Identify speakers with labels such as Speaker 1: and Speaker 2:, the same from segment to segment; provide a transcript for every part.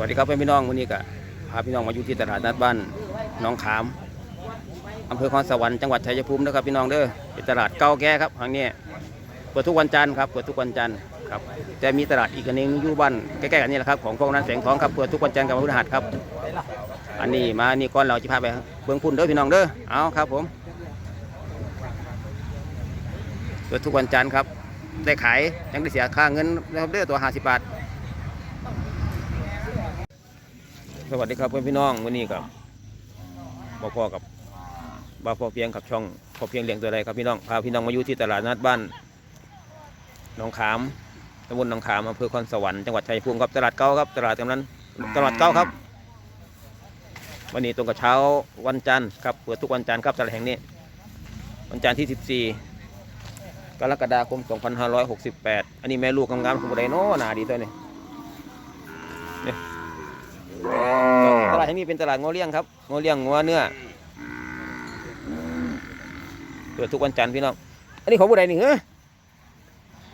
Speaker 1: วัสดีครับเพื่อนพี่น้องวันนี้ก็พาพี่น้องมาอยู่ที่ตลาดนัดบ้านหน้องขามอำเภอคอนสวรรค์จังหวัดชัยภูมินะครับพี่น้องเด้อเป็นตลาดเก่าแก่ครับทางนี้เปิดทุกวันจันทร์ครับเปิดทุกวันจันทร์ครับจะมีตลาดอีกอันนึงอยู่บ้านใกล้ๆกันนี่แหละครับของกองนั้นแสงทองครับเปิดทุกวันจันทร์กับวันพฤหัสครับ อันนี้มานี่ก่อนเราจะพาไปเบื้องพุ่นเด้อพี่น้องเด้อเอาครับผมเปิดทุกวันจันทร์ครับได้ขายยังได้เสียค่าเงินนะครับเด้อตัว50บาท สวัสดีครับเพื่อนพี่น้องวันนี้กับบ่พ่อกับบ่าพ่อเพียงกับช่องพ่อเพียงเลี้ยงตัวใดครับพี่น้องพาพี่น้องมาอยู่ที่ตลาดนัดบ้านหนองขามตำบลหนองขามอำเภอคอนสวรรค์จังหวัดชัยภูมิครับตลาดเก่าครับตลาดกำนันตลาดเก่าครับ วันนี้ตรงกับเช้าวันจันทร์ครับเปิดทุกวันจันทร์ครับตลาดแห่งนี้ วันจันทร์ที่ 14 กรกฎาคม 2568 อันนี้แม่ลูกงามๆของบุไดโน่หนาดีตัวนี้ ตลาดแห่งนี้เป็นตลาดงอเลี้ยงครับงอเลี้ยงงัวเนื้อเปิดทุกวันจันทร์พี่น้อง อันนี้ของผู้ใดนี่เฮ้ย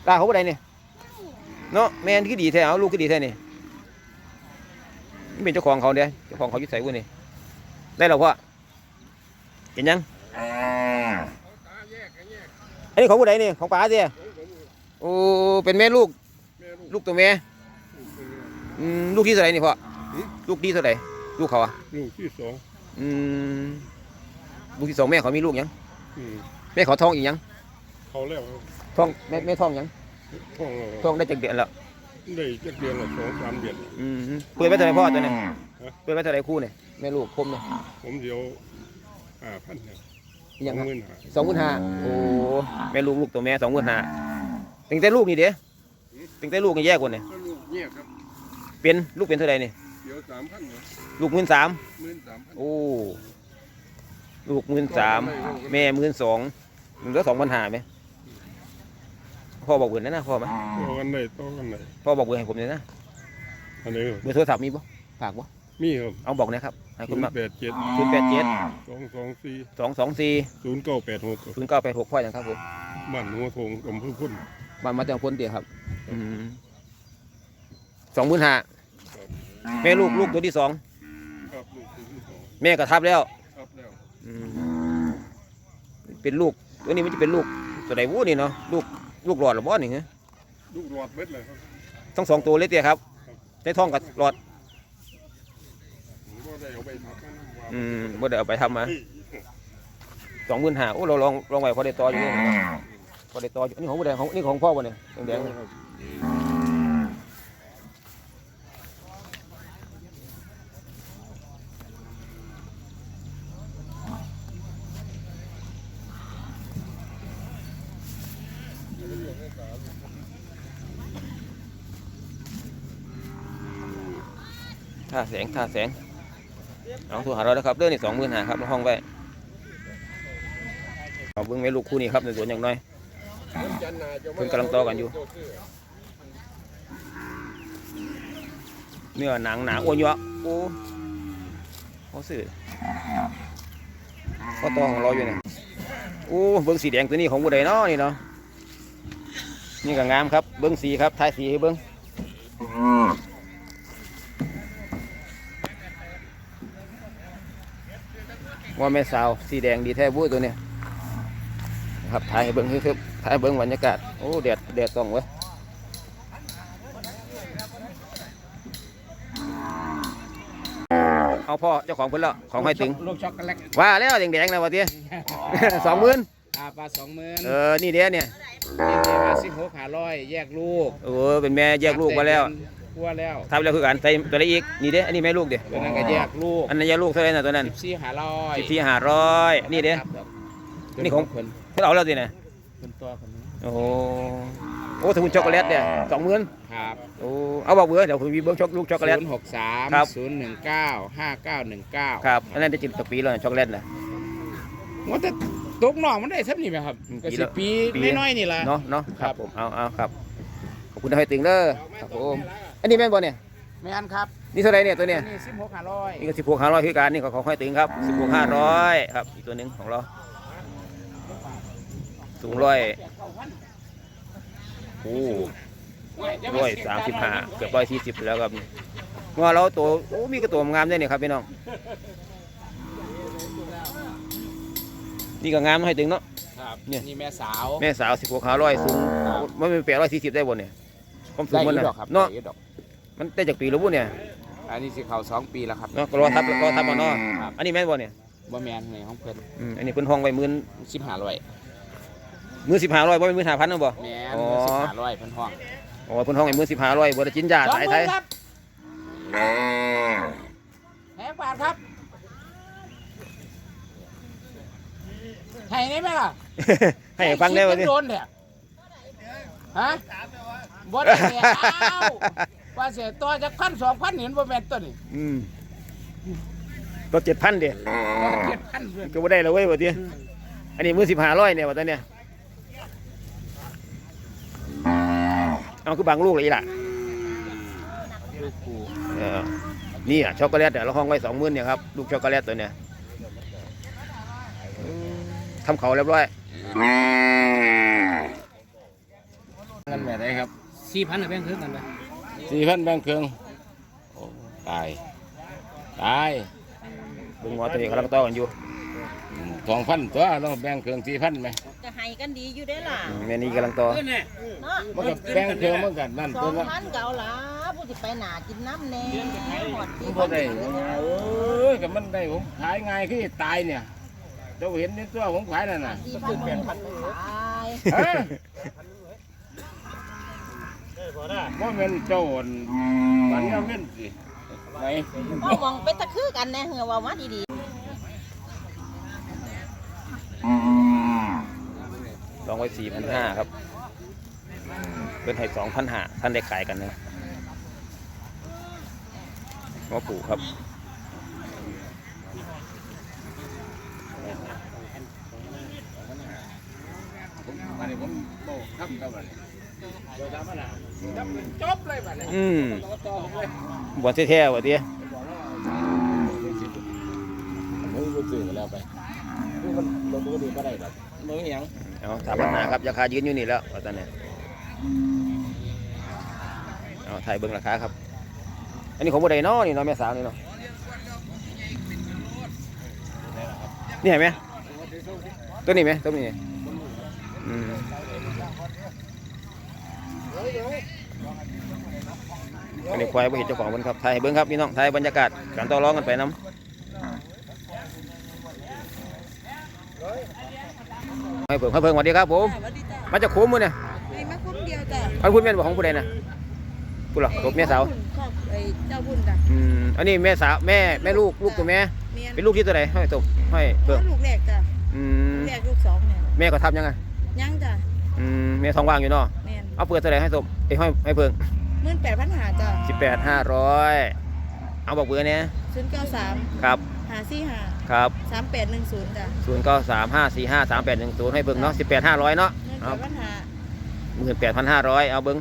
Speaker 1: ลาของผู้ใดนี่เนาะแม่นที่ดีแท้เอาลูกที่ดีแท้นี่นี่เป็นเจ้าของเขาเด้เจ้าของเขายึดใส่วุ้นนี่ได้แล้วพ่อเห็นยังอันนี้ของผู้ใดนี่ของป๋าเสียโอ้เป็นแม่ลูก ลูกตัวแม่ลูกที่เท่าไหร่นี่พ่อ ลูกดีเท่าไหร่ลูกเขาอะ
Speaker 2: ลูกที่สอง
Speaker 1: อืมลูกที่สองแม่เขามีลูกยัง
Speaker 2: อืม
Speaker 1: แม่เขาท้องอีกยัง
Speaker 2: เขาแล้วครับ
Speaker 1: ท้องแม่แม่ท้องยัง
Speaker 2: ท้องแล้ว
Speaker 1: ท้องได้จักเดือนแล้ว
Speaker 2: ได้จักเดือนละสองสามเดือน
Speaker 1: อืมเปิดไว้เท่าไหร่พ่อตัวนี้เปิดไว้เท่าไหร่คู่เนี่ยแม่ลูกคมเนี่ย
Speaker 2: ผมเดียวห้าพันเนี่ย
Speaker 1: อีกอยัง
Speaker 2: สองหมื่นห้า
Speaker 1: สองหมื่นห้าโอ้แม่ลูกลูกตัวแม่สองหมื่นห้าตั้งแต่ลูกนี่เด้ตั้งแต่ลูกนี่แยกกว่าเนี่ย
Speaker 2: ก็ลูกเนี่ยครับ
Speaker 1: เป็นลูกเป็นเท่าไหร่นี่
Speaker 2: เดียวสามพันเนี่ย
Speaker 1: ลูกหมื่นสาม
Speaker 2: หมื่นสามพัน
Speaker 1: โอ้ลูกหมื่นสามแม่หมื่นสองเหลือสองพันห้าไหมพ่อบอกเบื่อนะนะพ่อไหม
Speaker 2: ต่อกันได้ต่อกันได้
Speaker 1: พ่อบอกเบอร์ให้ผมเลยนะ
Speaker 2: อันนี้
Speaker 1: เบอร์โทรศัพท์มีบ่ฝากบ่
Speaker 2: มีครับ
Speaker 1: เอาบอกหนะครับให้
Speaker 2: ศู
Speaker 1: คุณ
Speaker 2: น
Speaker 1: มา
Speaker 2: ย์แปดเจ็ด
Speaker 1: ศูนย์แปดเจ็ด
Speaker 2: สองสองสี่
Speaker 1: สองสองสี่
Speaker 2: ศูนย์เก้าแปดหก
Speaker 1: ศูนย์เก้าแปดหกพ่ออย่างครับผม
Speaker 2: บ้านหัวโถงอำเภอพุ่น
Speaker 1: บ้านมาจากพ้นเดียวครับสองหมื่นห้า แม่ลูกลูกตัวที่สอง
Speaker 2: ครับลูกที่สอง
Speaker 1: แม่กระทับแล้ว
Speaker 2: ครับแล้ว
Speaker 1: อืมเป็นลูกตัวนี้มันจะเป็นลูกตัวไหนวู้นี่เนาะลูกลูกหลอดหรือบ่นี่ฮะ
Speaker 2: ลูกหลอดเบ็ดเลยครับ
Speaker 1: ทั้งสองตัวเลยเตี้ยครับได้ท้องกับหลอด
Speaker 2: ผมก็ได้เอาไปทำกันว่า
Speaker 1: อืมบ่ได้เอาไปทำมาสองหมื่นห้าโอ้เราลองลองไว้พอได้ต่ออยู่นี่พอได้ต่ออยู่อันนี่ของผู้ใดของนี่ของพ่อบ่เนี่ยแดงๆเนี่ย
Speaker 2: ครับ
Speaker 1: งท่าแสงเอาโทรหาเราแล้วครับเรื่องนี่สองหมื่นหาครับห้องไว้เอาเบิ้องไม่ลูกคู่นี้ครับในสวนอย่างน้อยเพิ่นกำลังต่อกันอยู่เนื้อหนังหนาอ้วนเยอะโอ้เขาสื่อเขาต่อของเราอยู่เนี่ยโอ้เบิ้งสีแดงตัวนี้ของบุไดเนาะนี่เนาะนี่ก็งามครับเบิ้งสีครับทายสีให้เบิ้ง ว่าแม่สาวสีแดงดีแท้บุ้ยตัวเนี้ยครับถ่ายให้เบิ้งคือถ่ายให้เบิ้งบรรยากาศโอ้แดดแดดต้องเว้ยเอาพ่อเจ้าของเพิ่นแล้วของให้ถึง
Speaker 3: ลูกช็อกโกแลต
Speaker 1: ว่าแล้วแดงๆนะวะเตี้ยสองหมื่น
Speaker 3: อาปลาสองหมื่น
Speaker 1: เออนี่เด้เนี่ย
Speaker 3: ห้าสิบหกห้าร้อยแยกลูก
Speaker 1: เออเป็นแม่แยกลูกมาแล้ว
Speaker 3: ทั่วแล้ว
Speaker 1: ทำแล้วคือกันใส่ตัวอะไรอีกนี่เด้อันนี้แม่ลูกเด้
Speaker 3: ตัวนั้นก็แยกลูก
Speaker 1: อันนั้นแยกลูกเท่าไหร่น่ะตัวนั้น
Speaker 3: สิบสี่ห้าร้อย
Speaker 1: สิบสี่ห้าร้อยนี่เด้นี่ของ
Speaker 3: คน
Speaker 1: เพิ่นเอาแล้วสินะ
Speaker 3: คนตัวคนนี้
Speaker 1: โอ้โหโอ้ถ้าคุณช็อกโกแลตเนี่ยสองหมื่น
Speaker 3: ครับ
Speaker 1: โอ้เอาบอกเบอร์เดี๋ยวคุณมีเบอร์ช็อกลูกช็อกโกแลต
Speaker 3: ศูนย์หกสาม
Speaker 1: ครับ
Speaker 3: ศูนย์หนึ่งเก้าห้าเก้าหนึ่งเก้า
Speaker 1: ครับอันนั้นจะจิตต่อปีแล้วนะช็อกโกแลตน่ะ
Speaker 3: ว่าแต่ตกหน่อมันได้สักนี่ไหมครับ
Speaker 1: อืม
Speaker 3: ก็
Speaker 1: ปี
Speaker 3: สิ
Speaker 1: ละ
Speaker 3: ปี
Speaker 1: ปี
Speaker 3: น้อยๆนี่แหละ
Speaker 1: เนาะเนาะค
Speaker 3: ครั
Speaker 1: รับบผมเอาเอาครับขอบคุณที่ให้ตึงเด้อครับผม อันนี้แม่นบ่เนี่ย
Speaker 3: ไม่อันครับ
Speaker 1: นี่เท่าไหรเนี่ยตัวเนี่ย
Speaker 3: นี่สิบหกห้าร้อย
Speaker 1: นี่ก็สิบหกห้าร้อยคือการนี่ก็ของห้อยตึงครับสิบหกห้าร้อยครับอีกตัวหนึ่งของเราสูงร้อยโอ้ร้อยสามสิบห้าเกือบร้อยสี่สิบแล้วครับนี่งอเราตัวโอ้มีกระตัวงามด้วยเนี่ยครับพี่น้องนี่ก็งามให้ถึงเนาะ
Speaker 3: ครับ
Speaker 1: เนี่ย
Speaker 3: นี่แม่สาว
Speaker 1: แม่สาวสิบหกขาร้อยสูง
Speaker 3: ครับ
Speaker 1: มันเป็นแปดร้อยสี่สิบได้บนเนี่ย ความสูง
Speaker 3: ได้
Speaker 1: มัน
Speaker 3: อี
Speaker 1: น่ะ
Speaker 3: ดอกครับ
Speaker 1: เนาะ
Speaker 3: ได้อีดอก
Speaker 1: มันได้จากปีแล้วบุเนี่ย
Speaker 3: อันนี้สิเขาสองปีแล้วครับ
Speaker 1: เนาะก็รอทับรอทับมาเนาะ
Speaker 3: ครับ
Speaker 1: อันนี้แม่นบ่เนี่ย
Speaker 3: บ่แมนในห้องเพิ่น
Speaker 1: อืมอันนี้เพิ่นห้องไว้หมื่น
Speaker 3: สิบห้าร้อย
Speaker 1: หมื่นสิบห้าร้อยบ่เป็นหมื่นห้าพันนะบ่
Speaker 3: แมน
Speaker 1: อ๋อ
Speaker 3: สิบห้าร้อยเพิ่นห้อง
Speaker 1: โอ้เพิ่นห้องไว้หมื่นสิบห้าร้อยบ่ได้จินยาสายไทย
Speaker 3: ครับแพงบาทครับให้ได้ไหมล่ะ
Speaker 1: ให้ฟังได้บ่
Speaker 3: คิ
Speaker 1: ดิ
Speaker 3: กันโดนเนี่ยฮะ บ่ได้แล้วว่าเสียตัวจะพันสองพันเห็นบ่แม่นตัวนี่
Speaker 1: อืมตัวเจ็ดพันเดีย
Speaker 3: เจ็ดพันเพื่อน
Speaker 1: ก็บ่ได้แล้วเว้ยบ่ดิอันนี้หมื่นสิบห้าร้อยเนี่ยว่าตอนเนี้ยเอาคือบางลูกเลยอีหล่ะ
Speaker 3: ลูกกู
Speaker 1: เออนี่อะช็อกโกแลตเนี่ยเราห้องไว้สองหมื่นเนี่ยครับลูกช็อกโกแลตตัวเนี้ยทำเขาเรียบร้อย
Speaker 3: กันแม่ได้ครับ
Speaker 4: สี่พันแบ่งครึ่งกันไป
Speaker 3: สี่พันแบ่งครึ่งโอ้ตายตาย
Speaker 1: เบึงงอตัวนี้กำลังต่อกันอยู่
Speaker 3: สองพันตัวเราแบ่งครึ่งสี่พันไหม
Speaker 5: จะให้กันดีอยู่ได้อล่ะ
Speaker 1: อืมแม่นี่กำลังต่อ
Speaker 4: เออเนี่ย
Speaker 5: เนาะ
Speaker 3: มันก็แบ่งครึ่งมันกันนั่น
Speaker 5: ส
Speaker 3: ตั
Speaker 5: อ
Speaker 3: ว
Speaker 5: ง
Speaker 3: ละ
Speaker 5: พันเก่าหลาผู้ที่ไปหนากินน้ำแน่หมด
Speaker 3: มันพอได้เอ้ยกับมันได้ผมขายง่ายคือตายเนี่ยเจ้าเห็นในตัวผมขายนั่นน่ะ
Speaker 5: สี่พันแปดพันขาย
Speaker 3: ฮะ ว่าเป็นโจรมันเอาเงินสิไหน
Speaker 5: พ่อมองไปตะคือกันแน่เหรอว่ามาดี
Speaker 1: ลองไว้สี่พันห้าครับ เป็นให้สองพันห้าท่านได้ขายกันนะงอปู่ครับ
Speaker 3: มาเนี่ยผมบอกทำกับมันเดี๋ยวทำมันอะจบ จบเลยมันเนี่ย
Speaker 1: อืม
Speaker 3: ต่อต่อผมเลย
Speaker 1: บอลแท้ๆวะเดีย
Speaker 3: มือกูซื้อมาแล้วไปคือมันลงตัวดีก็ได้แบบมือยัง
Speaker 1: เอาสามพันห้าครับราคายืนอยู่นี่แล้วว่าตอนเนี้ยเอาถ่ายเบิ้งราคาครับ อันนี้ของบุไดเนาะนี่เนาะแม่สาวนี่เนาะนี่เห็นไหมตัวนี้ไหมตัวนี้อืม อันนี้ควายบ่เห็นเจ้าของมันครับถ่ายให้เบิ้งครับพี่น้องถ่ายบรรยากาศการต่อรองกันไปน้ำให้เพิ่งให้เพิ่งสวัสดีครับผม
Speaker 5: ๆสวัสดีจ้า
Speaker 1: มาจากโค้งมือเนี่ย
Speaker 5: มีมาคุ้มเดียวจ้ะ
Speaker 1: อันคุณแม่นบอกของผู้ใดนะผู้หรอตัวแม่สาว
Speaker 5: ชอบไอ้เจ้าบุญจ้ะ
Speaker 1: อืมอันนี้แม่สาวแม่แม่ลูกลูกตัวแม่
Speaker 5: เมียน
Speaker 1: เป็นลูกที่ตัวไหนให้ตกให้เพิ่ง
Speaker 5: ลูกแรกจ้ะ
Speaker 1: อืม
Speaker 5: แรกลูกสองเนี่ย
Speaker 1: แม่ก็ทำยังไง
Speaker 5: ยังจ้ะ
Speaker 1: อืมแม่ท้องว่างอยู่เนาะ
Speaker 5: เมียน
Speaker 1: เอาเปิดตัวไหนให้ตกไอ้ยให้ให้เพิ่ง
Speaker 5: หมื่นแปดพันหาจ้ะ
Speaker 1: สิบแปดห้าร้อยเอาบอกเบอร์เนี่ย
Speaker 5: ศูนย์เก้าสาม
Speaker 1: ครับ
Speaker 5: หาสี่หา
Speaker 1: ครับ
Speaker 5: สามแปดหนึ่งศูนย์จ้ะ
Speaker 1: ศูนย์เก้าสามห้าสี่ห้าสามแปดหนึ่งศูนย์ให้เบิ่งเนาะสิบแปดห้าร้อยเนาะ
Speaker 5: หมื่นแป
Speaker 1: เอา
Speaker 5: ดพันหา
Speaker 1: หมื่นแปดพันห้าร้อยเอาเบิ่ง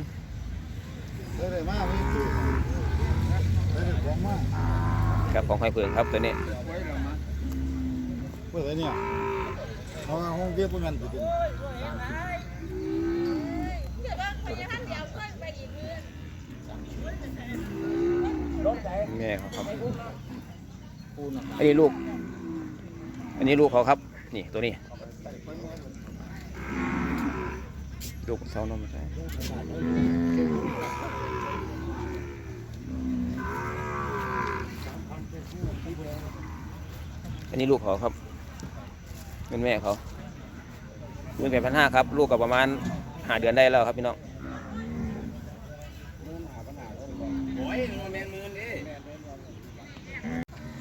Speaker 2: ได้เลยมากมีคือได้เลยของมาก
Speaker 1: กับของให้เพิ่งครับตัวนี้
Speaker 2: ไว้ละมาเปิดอะไรเนี่ยเอาห้องเรียบพวกนั้นติด
Speaker 1: แม่เขาครับ อันนี้ลูก อันนี้ลูกเขาครับ นี่ตัวนี้ ลูกเสานมใช่อันนี้ลูกเขาครับเป็นแม่เขาเงินแปดพันห้าครับ ลูกกับประมาณหาเดือนได้แล้วครับพี่น้อง
Speaker 3: โอ้ยมันแมนมือนี่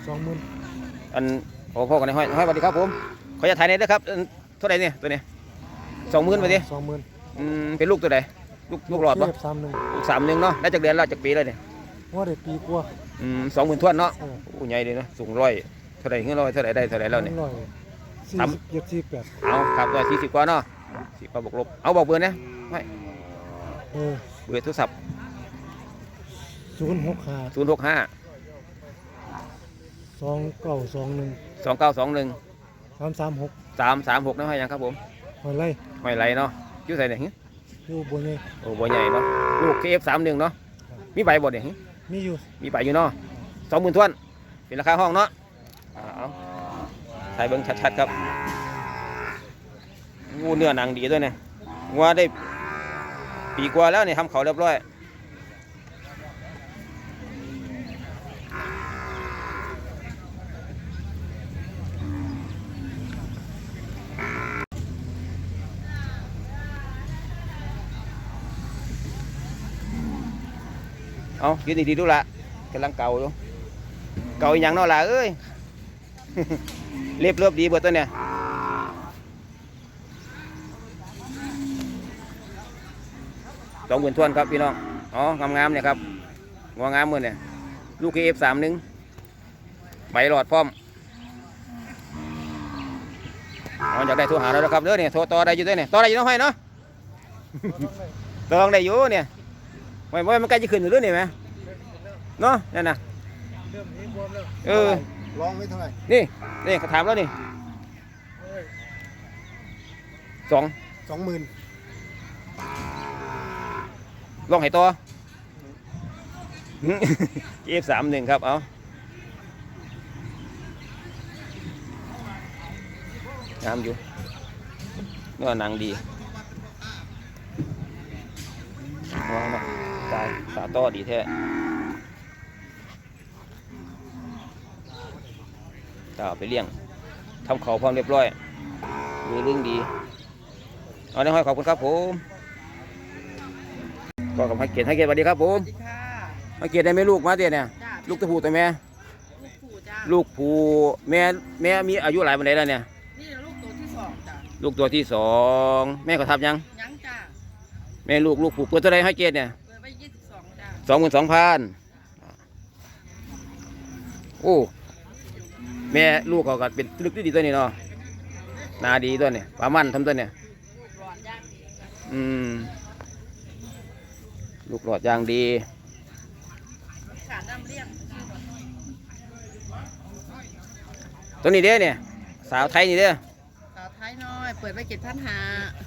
Speaker 4: ส องหมื่น
Speaker 1: อันโอ้พ่อกันในห้อยห้อยสวัสดีครับผมขอจะถ่ายในอยเด้อครับอันเท่าไหร่เนี่ยตัวเนี้สองหมื่นไปดิ
Speaker 4: สองหมื่น
Speaker 1: อืมเป็นลูกตัวไหนลูกลูกหลอดปะ
Speaker 4: เทียบสามหนึ่ง
Speaker 1: ลูกสามหนึ่งเนาะได้จากเดือนแล้วจากปีเลยเนี่ย
Speaker 4: ว่าเด็กปีกว่า
Speaker 1: อืมสองหมื่นทวนเนาะ
Speaker 4: เออ
Speaker 1: โอ้ใหญ่เลยเนาะสูงร้อยเท่าไหร่เงี้ยร้อยเท่าไหร่ได้เท่าไหร่แล้วเนี่ย
Speaker 4: ร้อยสี่
Speaker 1: สาม
Speaker 4: สิบเจ็ดสี่แปด
Speaker 1: เอาครับร้อยสี่สิบกว่าเนาะสี่กว่าบวกลบเอาบอกเบอร์นะไม่
Speaker 4: เออ
Speaker 1: เบอร์โทรศัพท์
Speaker 4: ศูนย์หกห้า
Speaker 1: ศูนย์หกห้า
Speaker 4: สองเก้าสองหนึ่ง
Speaker 1: สองเก้าสองหนึ่ง
Speaker 4: สามสามหก
Speaker 1: สามสามหกนะให้ยังครับผม
Speaker 4: หอยไล่
Speaker 1: หอยไหลเนาะอยุ่ใส่เนี่ยหึ
Speaker 4: อยู่บนนี้
Speaker 1: โอ้บ่ใหญ่เนาะลูกเคฟสามหนึ่งเนาะมีใบบ่เนี่ยหึ
Speaker 4: มีอยู่
Speaker 1: มีไปอยู่เนาะสองหมื่นทวนเป็นราคาห้องเนาะอ่าเอาถ่ายเบิ้งชัดๆครับงูเนื้อหนังดีด้วยเนี่ยงัวได้ปีกว่าแล้วเนี่ยทำเขาเรียบร้อย เอายืนดีๆดูละกำลังเก่าอยู่เก่าอหย่างเนาะล่ะเอ้ยเรียบเรียบดีเบิดตัวเนี่ยสองหมื่นทวนครับพี่น้องอ๋องามๆเนี่ยครับงองามมือเนี่ยลูกเอฟสามหนึ่งใบหลอดพร้อมอ๋ออยากได้โทรหาเราแล้วครับเด้อเนี่ยโทรต่อได้อยู่ด้วยเนี่ยต่อได้อยู่น้องห้เนาะต่อได้อยู่เนี่ย ไม่ไม่มันใกล้จะขึ้นอยู่ด้วยนี่ไหมเนาะนั่นน่ะ
Speaker 4: เริ่มเห็นบวมแล้ว
Speaker 1: เออ
Speaker 2: ลองไว้เท่าไหร่
Speaker 1: นี่นี่เขาถามแล้วนี่สอง
Speaker 2: สองหมื่น
Speaker 1: ลองให้ตัวเอฟสามหนึ่งครับ เอางามอยู่เนื้อหนังดีว้าวเนาะ ตายตาต้อดีแท้ตาเอาไปเลี้ยงทำเขาพร้อมเรียบร้อยดูเรื่องดี เอาในห้อยขอบคุณครับผมก็กับให้เกียรติให้เกียรติสวัสดีครับผม
Speaker 5: สวัสดีค่ะ
Speaker 1: ให้เกียรติได้ไหมลูกมาเตี้ยเนี่ย
Speaker 5: จ้า
Speaker 1: ลูกตะพูตัวแม่
Speaker 5: ลูกปู่จ้า
Speaker 1: ลูกผูแม่แม่มีอายุหลายปันไดแล้วเนี่ย
Speaker 5: นี่ลูกตัวที่สองจ้า
Speaker 1: ลูกตัวที่สองแม่ก็ทับยัง
Speaker 5: ยังจ้า
Speaker 1: แม่ลูกลูกผูเปิดเท่าไรให้เกียรติเนี่ย
Speaker 5: สอง
Speaker 1: หมื่นสองพันโอ้แม่ลูกเขาก็เป็นลึกดีตัวนี้เนาะหนาดีตัวเนี่ยปลามันทำตัวเนี่ย
Speaker 5: ลูกหลอนย่างดี
Speaker 1: อืมลูกหลอดยางดี
Speaker 5: ขาน้ำเลี้ยง
Speaker 1: ตัวนี้เด้อเนี่ย สาวไทยนี่เด้อ
Speaker 5: สาวไทยน้อย เปิดไปเจ็ดพันหา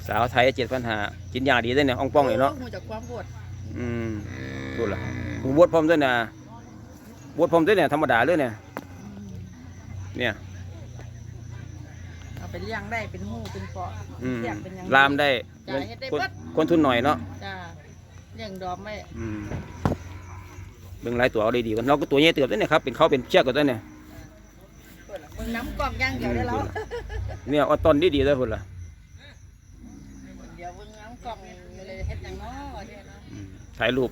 Speaker 1: สาวไทยเจ็ดพันหากินยาดีเด้อเนี่ยอ่องป้องเลยเนาะ
Speaker 5: หูจากความปวด
Speaker 1: อืมดูละหูบวชพร้อมด้วยนะบวชพร้อมด้วยเนี่ยธรรมดาเลยเนี่ย เนี่ย
Speaker 5: เอาไปเลี้ยงได้เป็นหูเป็นเปาะ
Speaker 1: อืม
Speaker 5: เลี้ยงเป็นหยัง
Speaker 1: ลามได้
Speaker 5: จ้าเฮ็ดได้
Speaker 1: คน
Speaker 5: เบิด
Speaker 1: คนทุนหน่อยเนาะ
Speaker 5: จ้าเลี้ยงดอมไม่
Speaker 1: อืมเบิ่งหลายตัวเอาดีๆกันเราก็ตัวใหญ่เติบด้วยเนี่ยครับเป็นเขาเป็นเชือกกันด้วยเนี่ย
Speaker 5: เปิดละมึงน้ำกล่องย่างเดียวได้แล้ว
Speaker 1: เนี่ยเอาต้นดีๆด้วยพุ่นล่ะ
Speaker 5: เดี๋ยวมึงน้ำกล่องเลยเฮ็ดอย่างน้อเดี๋ยวนะ
Speaker 1: อืม ถ่ายรูป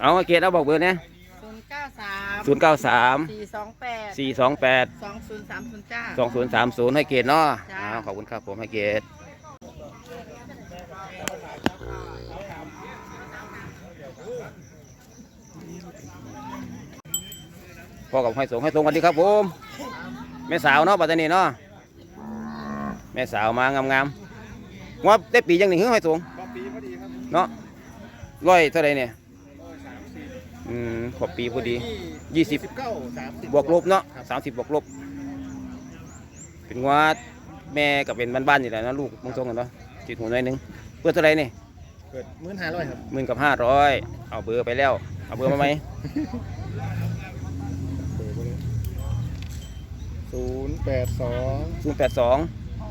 Speaker 1: เอาเกตเอาบอกเบอร์เนี่ย
Speaker 5: ศูนย์เก้าสาม
Speaker 1: ศูนย์เก้าสาม
Speaker 5: สี่สองแปด
Speaker 1: สี่สองแปด
Speaker 5: สองศูนย์สามศูนย์จ้า
Speaker 1: สองศูนย์สามศูนย์ให้เกตเนาะ
Speaker 5: จ้า
Speaker 1: อ้าวขอบคุณครับผมให้เกตพ่อกับให้ส่งให้ส่งสวัสดีครับผมแม่สาวเนาะปัตตานีเนาะแม่สาวมางามๆว่าได้ปียังหนึ่งให้ส่ง
Speaker 2: ก็ปีพอดีครับ
Speaker 1: เนาะ ร้อยเท่าไรเนี่ยอืมขอบปีพอดียี่สิบ
Speaker 2: เก้าสามสิบบ
Speaker 1: วกลบเนาะ
Speaker 2: ครับ
Speaker 1: สามสิบบวกลบ เป็นว่าแม่กับเป็นบ้านๆอยู่แหละนะลูกมึงทรงกันเนาะจิตหูหน่อยหนึงเพื่อเท่าไรนี่
Speaker 2: เปิดหมื่นห้าร้อยครับ
Speaker 1: หมื่นกับห้าร้อยเอาเบอร์ไปแล้ว เอาเบอร์มาไหม
Speaker 2: เปิดไปเลยศูนย์แปดสอง
Speaker 1: ศูนย์แปดสอง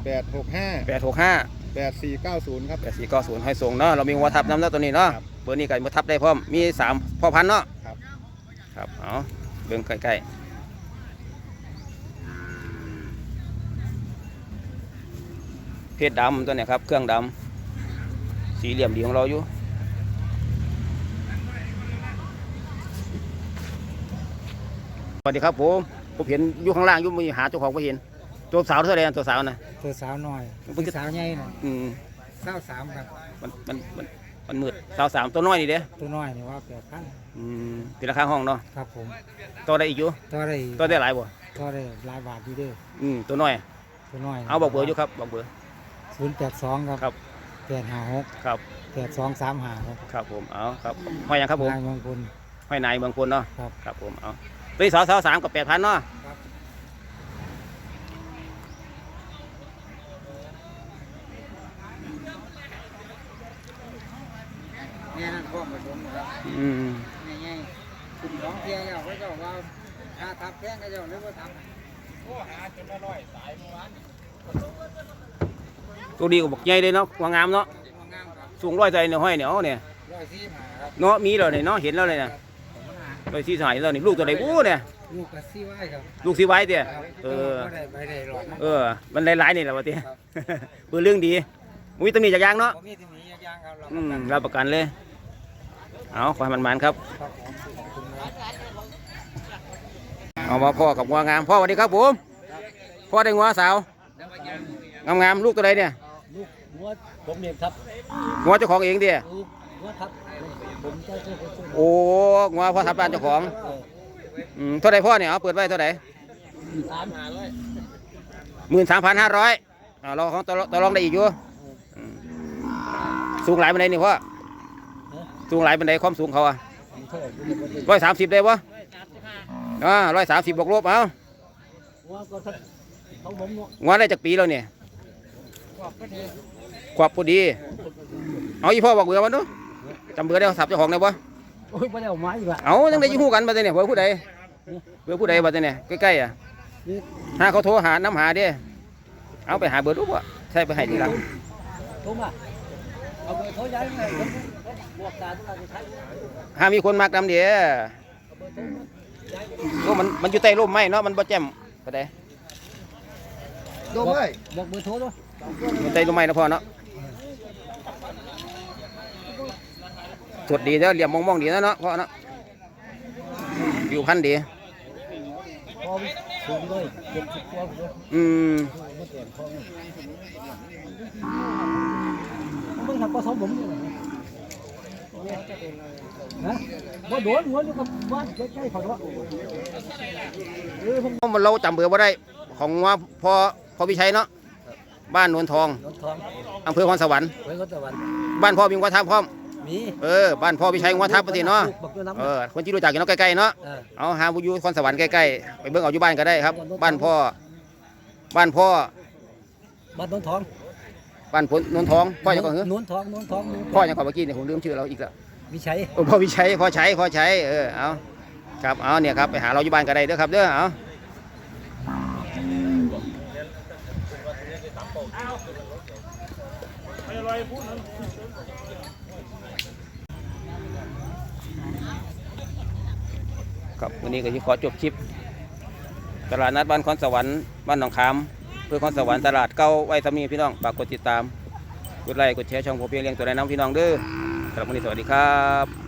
Speaker 2: แปดหกห้า
Speaker 1: แปดหกห้า
Speaker 2: แปดสี่เก้าศูนย์ครับ
Speaker 1: แปดสี่เก้าศูนย์ให้ส่งเนาะเรามีวัวทับน้ำเนาะตัวนี้เนาะ
Speaker 2: ครับ
Speaker 1: เบอร์นี้กันวัวทับได้พร้อม มีสามพ่อพันธุ์เนาะ
Speaker 2: ครับ
Speaker 1: ครับเอาเบิ่งใกล้ๆเพชรดำตัวเนี้ยครับ เครื่องดำสีเหลี่ยมดีของเราอยู่สวัสดีครับผมผมเห็นอยู่ข้างล่างอยู่มีหาเจ้าของไ่เห็น ตัวสาวเท่าไหร่นะตัวสาวนะ
Speaker 4: ตัวสาวน้อย
Speaker 1: เพิ่งจะ
Speaker 4: สาวใหญ่น่ะ
Speaker 1: อืม
Speaker 4: สาวสามครับ
Speaker 1: มันมันมัน มันมืดสาวสามตัวน้อยนี่เด้
Speaker 4: ตัวน้อยนี่ว่าแปดพัน
Speaker 1: อืมตีราคาห้องเนาะ
Speaker 4: ครับผม
Speaker 1: ตัวได้อีกอยู่
Speaker 4: ตัวได้
Speaker 1: ตัวได้หลายบ่
Speaker 4: ตัวได้หลายบาทอยู่เด้อ
Speaker 1: อืมตัวน้อย
Speaker 4: ตัวน้อย
Speaker 1: เอาบอกเบอร์อยู่ครับบอกเบอร์
Speaker 4: ศูนย์แปดสองครับ
Speaker 1: ครับ
Speaker 4: แปดห้าหก
Speaker 1: ครับ
Speaker 4: แปดสองสามห้าครับ
Speaker 1: ครับผมเอาครับห้อยหยังครับผม
Speaker 4: นายเมืองคุณ
Speaker 1: ห้อยนายเมืองพลเนาะ
Speaker 4: ครับ
Speaker 1: ครับผมเอาตีสาวสาวสามกับแปดพันเนาะ
Speaker 4: ครับ
Speaker 3: เนี่ยนั่นพ่ อผสมแล้ว
Speaker 1: อืม
Speaker 5: ใหญ่
Speaker 4: คุณสองเทียวแล้วก็เจ้าว่าถ้าทับแพงก็เจ้าเลยว่าทับ
Speaker 1: ตัวดีกว่าบักใหญ่เลยเนาะวางงามเนาะสูงร้อยใจเนี่ยห้อยเนี่ยเอาเนี่ยเนาะมีแล้วเนี่ยเนาะเห็นแล้วเลยนี่ยร้อยสี่สายแล้วนี่ลูกตัวไหนบู้เนี่ย
Speaker 4: ลูกกับซี่ไว้ครับ
Speaker 1: ลูกสีไว้เตี้ยเออเออ มันหลายๆนี่แหละวะเตี้ยเปิดเรื่องดีมุ้ยตำหนิจากยางเนาะอืมรับประกันเลย เอาขอให้มันมันๆครับ
Speaker 4: ครับผมขอบคุณครับ
Speaker 1: เอามาพ่อกับงัวงามพ่อสวัสดีครับผมพ่อได้งัวสาวงามๆลูกตัวใดเนี่ย
Speaker 4: ลูกวัวผมเองครับ
Speaker 1: งัวเจ้าของเองเตี้ย
Speaker 4: ลูกวัวครับผมเจ้าเจ้าเจ้า
Speaker 1: โอ้งัวพ่อทับบ้านเจ้าของอืมเท่าไรพ่อเนี่ยเอาเปิดไว้เท่าไร
Speaker 4: สามหาร้อย
Speaker 1: หมื่นสามพันห้าร้อยอ่าเราของต่อต่อรองได้อีกอยู่อืมสูงหลายบันไดนี่พ่อ สูงหลายบันไดความสูงเขาอะร้อยสามสิบได้ปะอ่าร้อยสามสิบบวกลบเอา
Speaker 4: วัวก็ทักเขาผมเนาะ
Speaker 1: งัวได้จากปีแล้วเนี่ยขวบพอดี เอาอีพ่อบอกเบื่อร์มันดูจำเบื่อร์ได้สับเจ้าของได้ปะ
Speaker 4: โอ้ยไม่ได้เอาไม้อีกละ
Speaker 1: เอาจังได้อยี่หู้กันบัดนี้เนี่ยเบื่อร์ผู้ใดเบื่อร์ผู้ใดบัดนี้เนี่ยใกล้ๆอะหาเขาโทรหาน้ำหาเด้เอาไปหาเบอร์รูปอะใช่ไปให้ทีหลัง
Speaker 4: โทรมาเอาไปโทรย้ายไงผมบวกตาทุกคนใช้
Speaker 1: หามีคนมากนำเดียก็มันมันอยู่ใต้ร่มไม้เนาะมันบ่แจ่มก็ได้
Speaker 2: โดนไหม
Speaker 4: บอกเบอร์โทรด้วย
Speaker 1: มันใต้ร่มไม้นะพ่อเนาะสดดีเด้อเหลี่ยมมองๆดีนะเนาะพ่อเนาะอยู่พันธุ์ดี
Speaker 4: พอสูงด้วยเจ็ดสิบกว่าเลย
Speaker 1: อืม
Speaker 4: ไม่เปลี่ย นพอมันทำก็สองผมนะว่าโดนหัวอยู่กับบ้านใกล้ๆเขาเนาะเออผม
Speaker 1: เราจำเบอร์บ่ได้ของว่าพอพ่อพิชัยเนาะบ้านนวลทอง
Speaker 4: อำ
Speaker 1: เภอคอนสวรรค์บ้านพ่อมีวัดทับพร้อมเออบ้านพ่อพิชัยวัดทับปฏิเนาะ
Speaker 4: บักตัวน้ำ
Speaker 1: เออคนที่รู้จักอยู่เนาะใกล้ๆเนาะ
Speaker 4: เอา
Speaker 1: หาบุญยูคอนสวรรค์ใกล้ๆไปเบิ่งเอาอยู่บ้านก็ได้ครับ บ้านพ่อ บ้านพ่อ
Speaker 4: บ้านนนทอง
Speaker 1: บ้านผลนนทองพ่อยังก่อนเหรอน
Speaker 4: นทองนนทอง
Speaker 1: พ่อยังก่อนเมื่อกี้เนี่ยผมลืมชื่อเราอีกแล้ว
Speaker 4: วิชัย
Speaker 1: เออพ่อวิชัยพ่อใช้พ่อใช้เออเอาครับเอาเนี่ยครับไปหาเราอยู่บ้านก็ได้เด้อครับเด้อเอาครับวันนี้ก็ที่ขอจบคลิป ตลาดนัดบ้านคอนสวรรค์บ้านหนองคาม เพื่อคอนสวรรค์ตลาดเก้าไว้สามีพี่น้องฝากกดติดตามกดไลค์กดแชร์ช่องผมเพียงเลี้ยงตัวแนะน้ำพี่น้องเด้อสำหรับวันนี้สวัสดีครับ